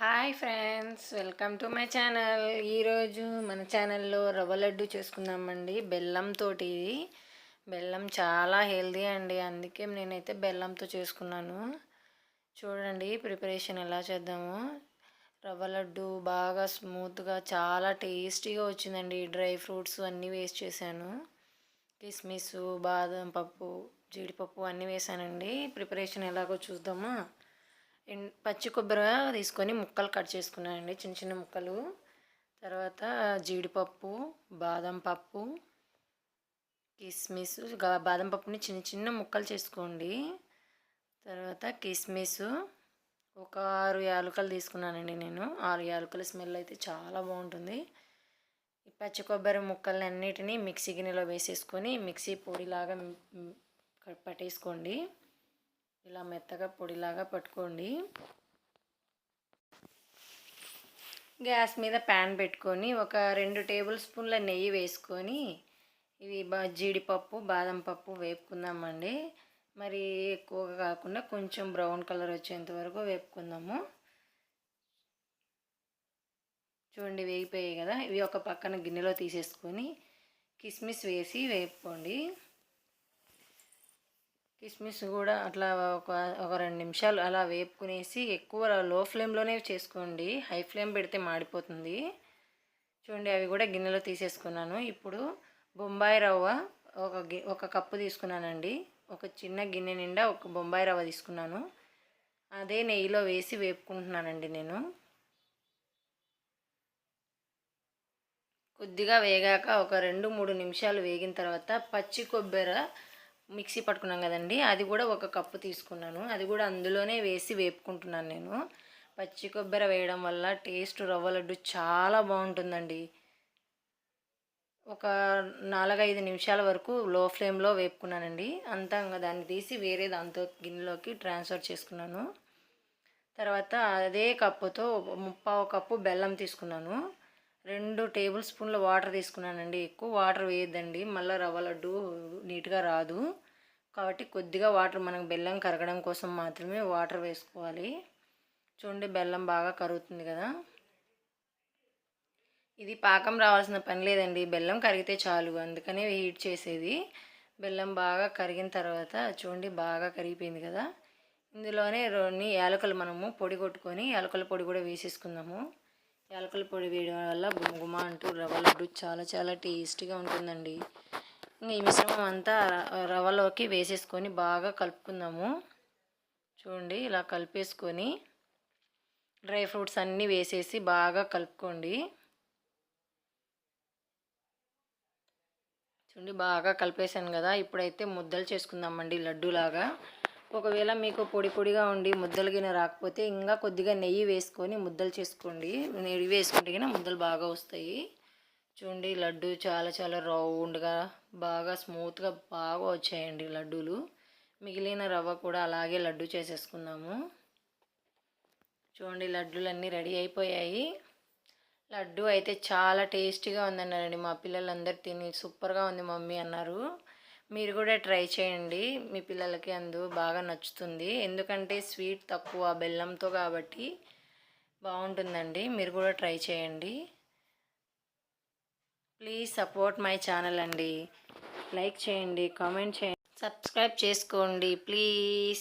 Hi friends welcome to my channel ఈరోజు మన ఛానల్లో రవ్వ లడ్డు చేసుకుందామండి. బెల్లంతో ఇది. బెల్లం చాలా హెల్దీ అండి. అందుకే నేనైతే బెల్లంతో చేసుకున్నాను. చూడండి ప్రిపరేషన్ ఎలా చేద్దాము. రవ్వ లడ్డు బాగా స్మూత్గా చాలా టేస్టీగా వచ్చిందండి. డ్రై ఫ్రూట్స్ అన్నీ వేస్ట్ చేశాను. కిస్మిస్ బాదం పప్పు జీడిపప్పు అన్నీ వేసానండి ప్రిపరేషన్ ఎలాగో చూద్దామా? పచ్చి కొబ్బరి తీసుకొని ముక్కలు కట్ చేసుకున్నానండి. చిన్న చిన్న ముక్కలు. తర్వాత జీడిపప్పు బాదం పప్పు కిస్మిస్ బాదం పప్పుని చిన్న చిన్న ముక్కలు చేసుకోండి. తర్వాత కిస్మిస్ ఒక ఆరు యాలకులు తీసుకున్నానండి నేను. ఆరు యాలకుల స్మెల్ అయితే చాలా బాగుంటుంది. ఈ పచ్చి కొబ్బరి ముక్కలన్నిటినీ మిక్సీ గిన్నెలో వేసేసుకొని మిక్సీ పొడిలాగా పట్టేసుకోండి. ఇలా మెత్తగా పొడిలాగా పట్టుకోండి. గ్యాస్ మీద ప్యాన్ పెట్టుకొని ఒక రెండు టేబుల్ స్పూన్ల నెయ్యి వేసుకొని ఇవి బా జీడిపప్పు బాదం పప్పు వేపుకుందామండి. మరి ఎక్కువగా కాకుండా కొంచెం బ్రౌన్ కలర్ వచ్చేంత వరకు వేపుకుందాము. చూడండి వేగిపోయాయి కదా. ఇవి ఒక పక్కన గిన్నెలో తీసేసుకొని కిస్మిస్ వేసి వేపుకోండి. కిస్మిస్ కూడా అట్లా ఒక ఒక రెండు నిమిషాలు అలా వేపుకునేసి ఎక్కువ లో ఫ్లేమ్లోనే చేసుకోండి. హై ఫ్లేమ్ పెడితే మాడిపోతుంది. చూడండి అవి కూడా గిన్నెలో తీసేసుకున్నాను. ఇప్పుడు బొంబాయి రవ్వ ఒక గి ఒక కప్పు తీసుకున్నానండి. ఒక చిన్న గిన్నె నిండా ఒక బొంబాయి రవ్వ తీసుకున్నాను. అదే నెయ్యిలో వేసి వేపుకుంటున్నానండి నేను. కొద్దిగా వేగాక ఒక రెండు మూడు నిమిషాలు వేగిన తర్వాత పచ్చి కొబ్బరి మిక్సీ పట్టుకున్నాం కదండి. అది కూడా ఒక కప్పు తీసుకున్నాను. అది కూడా అందులోనే వేసి వేపుకుంటున్నాను నేను. పచ్చి కొబ్బరి వేయడం వల్ల టేస్ట్ రవ్వ లడ్డు చాలా బాగుంటుందండి. ఒక నాలుగైదు నిమిషాల వరకు లో ఫ్లేమ్లో వేపుకున్నానండి. అంతా దాన్ని తీసి వేరే దాంతో గిన్నెలోకి ట్రాన్స్ఫర్ చేసుకున్నాను. తర్వాత అదే కప్పుతో ముప్పావు కప్పు బెల్లం తీసుకున్నాను. రెండు టేబుల్ స్పూన్ల వాటర్ తీసుకున్నానండి. ఎక్కువ వాటర్ వేయద్దండి. మళ్ళీ రవ్వ లడ్డు నీట్గా రాదు. కాబట్టి కొద్దిగా వాటర్ మనకు బెల్లం కరగడం కోసం మాత్రమే వాటర్ వేసుకోవాలి. చూడండి బెల్లం బాగా కరుగుతుంది కదా. ఇది పాకం రావాల్సిన పని లేదండి. బెల్లం కరిగితే చాలు. అందుకనే హీట్ చేసేది. బెల్లం బాగా కరిగిన తర్వాత చూడండి బాగా కరిగిపోయింది కదా. ఇందులోనే రెండు యాలకులు మనము పొడి కొట్టుకొని యాలకుల పొడి కూడా వేసేసుకుందాము. యాలకుల పొడి వేయడం వల్ల గుమగుమ అంటూ రవ్వ లడ్డు చాలా చాలా టేస్టీగా ఉంటుందండి. ఇంకా ఈ మిశ్రమం అంతా రవ్వలోకి వేసేసుకొని బాగా కలుపుకుందాము. చూడండి ఇలా కలిపేసుకొని డ్రై ఫ్రూట్స్ అన్నీ వేసేసి బాగా కలుపుకోండి. చూడండి బాగా కలిపేసాను కదా ఇప్పుడైతే ముద్దలు చేసుకుందామండి లడ్డూలాగా. ఒకవేళ మీకు పొడి పొడిగా ఉండి ముద్దలు గిన రాకపోతే ఇంకా కొద్దిగా నెయ్యి వేసుకొని ముద్దలు చేసుకోండి. నెయ్యి వేసుకుంటే గిన ముద్దలు బాగా వస్తాయి. చూడండి లడ్డు చాలా చాలా రౌండ్గా బాగా స్మూత్గా బాగా వచ్చాయండి లడ్డూలు. మిగిలిన రవ్వ కూడా అలాగే లడ్డు చేసేసుకున్నాము చూడండి లడ్డూలన్నీ రెడీ అయిపోయాయి. లడ్డు అయితే చాలా టేస్టీగా ఉందన్నారండి మా పిల్లలందరూ. తిని సూపర్గా ఉంది మమ్మీ అన్నారు. మీరు కూడా ట్రై చేయండి. మీ పిల్లలకి అందు బాగా నచ్చుతుంది. ఎందుకంటే స్వీట్ తక్కువ బెల్లంతో కాబట్టి బాగుంటుందండి. మీరు కూడా ట్రై చేయండి. ప్లీజ్ సపోర్ట్ మై ఛానల్ అండి. లైక్ చేయండి కామెంట్ చేయండి. సబ్స్క్రైబ్ చేసుకోండి. ప్లీజ్.